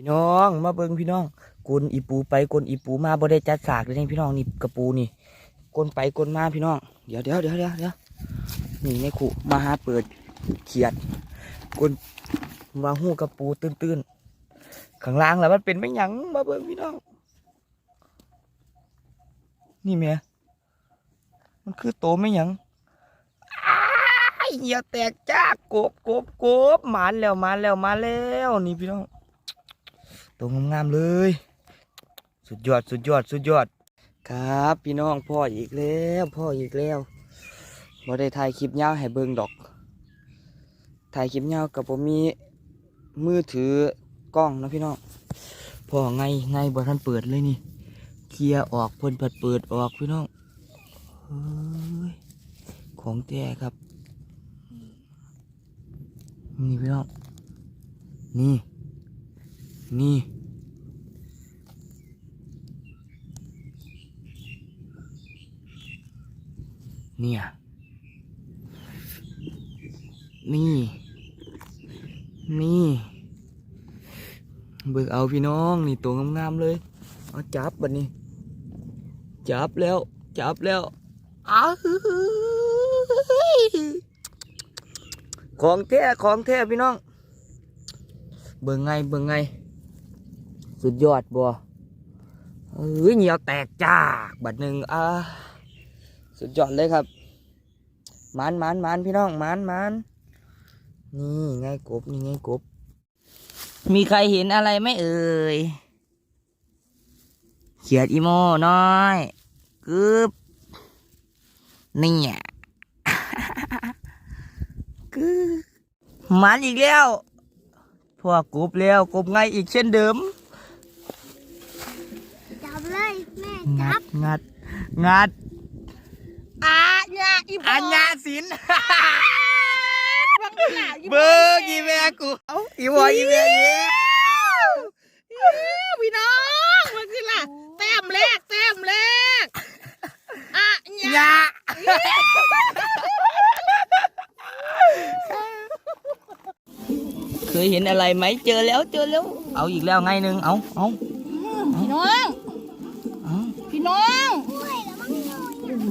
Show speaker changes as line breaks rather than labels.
พี่น้องมาเบิ่งพี่น้องกลนอีปูไปกลนอีปูมาบ่ได้จัดสากเลยนี่พี่น้องนี่กระปูนี่กลนไปกลนมาพี่น้องเดี๋ยวเดี๋ยวเดี๋ยวเดี๋ยวเดี๋ยวนี่ในขู่มาหาเปิดเขียดกลนว่าหูกระปูตื้นๆข้างล่างแล้วมันเป็นไม่หยังมาเบิ่งพี่น้อง นี่แม่มันคือโตไม่หยังอยเหยียแตกจ้ากบกบกบหมานแล้วหมานแล้วมาแล้วนี่พี่น้อง ตัวงามๆเลย สุดยอดสุดยอดสุดยอด ครับ พี่น้องพ่ออีกแล้วพ่ออีกแล้วบ่ได้ถ่ายคลิปยาวให้เบิ่งดอก ถ่ายคลิปยาวกับผมมีมือถือกล้องนะพี่น้องพ่อไงไงบ่ทันเปิดเลยนี่ เคลียร์ออกเพิ่นเปิดเปิดออกพี่น้องเฮ้ยของแท้ครับ นี่พี่น้อง นี่ นี่ เนี่ย นี่ นี่ เบิกเอาพี่น้อง นี่ตัวงามๆเลยเอาจับบัดนี้ จับแล้ว จับแล้วอ้าของแท้ของแท้พี่น้อง เบิ่งไงเบิ่งไง สุดยอดบัวเอ้ยเหนียวแตกจากบัดหนึ่งอ่าสุดยอดเลยครับมันมันมันพี่น้องมันมันนี่ไงกบนี่ไงกบ มีใครเห็นอะไรไหมเอ่ยเขียดอีโมน้อยกึบนี่อะกึบมันอีกแล้วพวกกบแล้วกบไงอีกเช่นเดิม งั
จั
ด
บ
งัดงัด
อาญาอี
อัญญาสิน
บังหลาอี
เบิกอีแม่กูเอ้าอีวออีแม่เย้
พี่น้องมันคือล่ะแต้มแรกแต้มแรกอะญายา
เคยเห็นอะไรไหมเจอแล้วเจอแล้ว เอาอีกแล้วไงหนึ่งเอาเอา
พี่น้อง พี่น้อง
โ
อ้โห